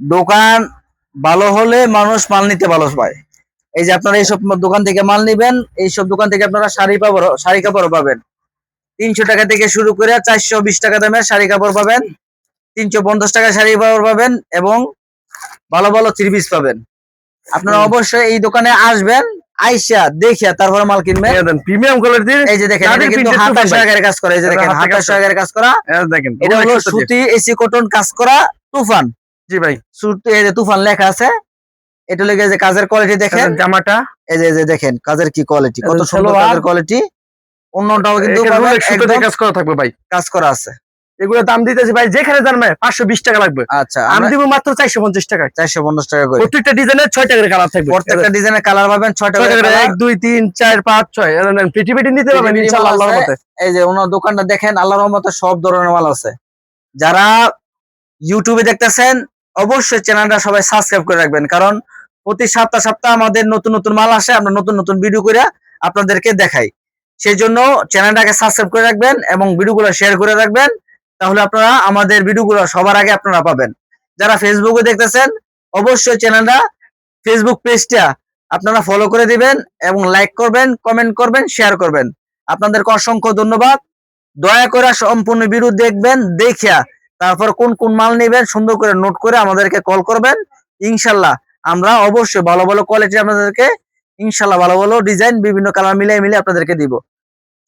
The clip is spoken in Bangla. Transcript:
দোকান ভালো হলে মানুষ মাল নিতে ভালো পায়। এই যে আপনারা এইসব দোকান থেকে মাল নিবেন এইসব দোকান থেকে আপনারা শাড়ি পাবো শাড়ি কাপড় পাবেন। তিনশো টাকা থেকে শুরু করে চারশো বিশ টাকা দামের শাড়ি কাপড় পাবেন তিনশো পঞ্চাশ টাকা শাড়ি কাপড় পাবেন এবং ভালো ভালো থ্রি পিস পাবেন। আপনারা অবশ্যই এই দোকানে আসবেন আইসা দেখিয়া তারপরে মাল কিনবেন। প্রিমিয়াম কোয়ালিটির এই যে দেখেন এটা কিন্তু ভাই। সহকারে কাজ করা এই যে দেখেন হাতে হাতার কাজ করা। দেখেন এটা হলো সুতি এসি কটন কাজ করা তুফান। জি ভাই। সুতি এই যে তুফান লেখা আছে এটা লেগে যে কাজের কোয়ালিটি দেখেন। জামাটা। এই যে এই যে দেখেন কাজের কি কোয়ালিটি কত সুন্দর কাজের কোয়ালিটি অন্যটাও কিন্তু একদম কাজ করা থাকবে ভাই। কাজ করা আছে। এগুলো দাম দিতেছি ভাই যেখানে ভাই পাঁচশো বিশ টাকা লাগবে। আচ্ছা আমি দিব মাত্র চারশো পঞ্চাশ টাকা। চারশো পঞ্চাশ টাকা করে। প্রত্যেকটা ডিজাইনের ছয় টাকার কালার থাকবে। প্রত্যেকটা ডিজাইনের কালার পাবেন ছয় করে এক দুই তিন চার পাঁচ ছয়। ফিটি ফিটি নিতে পারবেন মাল আল্লাহর মতে এই যে ওনার দোকানটা দেখেন আল্লাহর রহমতে সব ধরনের মাল আছে। যারা ইউটিউবে দেখতেছেন অবশ্যই চ্যানেলটা সবাই সাবস্ক্রাইব করে রাখবেন। কারণ প্রতি সপ্তাহ সপ্তাহ আমাদের নতুন নতুন মাল আসে, আমরা নতুন নতুন ভিডিও করে আপনাদেরকে দেখাই। সেই জন্য চ্যানেলটাকে সাবস্ক্রাইব করে রাখবেন এবং ভিডিওগুলো শেয়ার করে রাখবেন, তাহলে আপনারা আমাদের ভিডিওগুলো সবার আগে আপনারা পাবেন। যারা ফেসবুকে দেখতেছেন, অবশ্যই চ্যানেলটা ফেসবুক পেজটা আপনারা ফলো করে দিবেন এবং লাইক করবেন কমেন্ট করবেন শেয়ার করবেন। আপনাদেরকে অসংখ্য ধন্যবাদ। দয়া করে সম্পূর্ণ ভিডিও দেখবেন, দেখিয়া তারপর কোন কোন মাল নেবেন, সুন্দর করে নোট করে আমাদেরকে কল করবেন। ইনশাল্লাহ আমরা অবশ্যই ভালো ভালো কোয়ালিটি আপনাদেরকে ইনশাল্লাহ ভালো ভালো ডিজাইন বিভিন্ন কালার মিলিয়ে মিলিয়ে আপনাদেরকে দিব।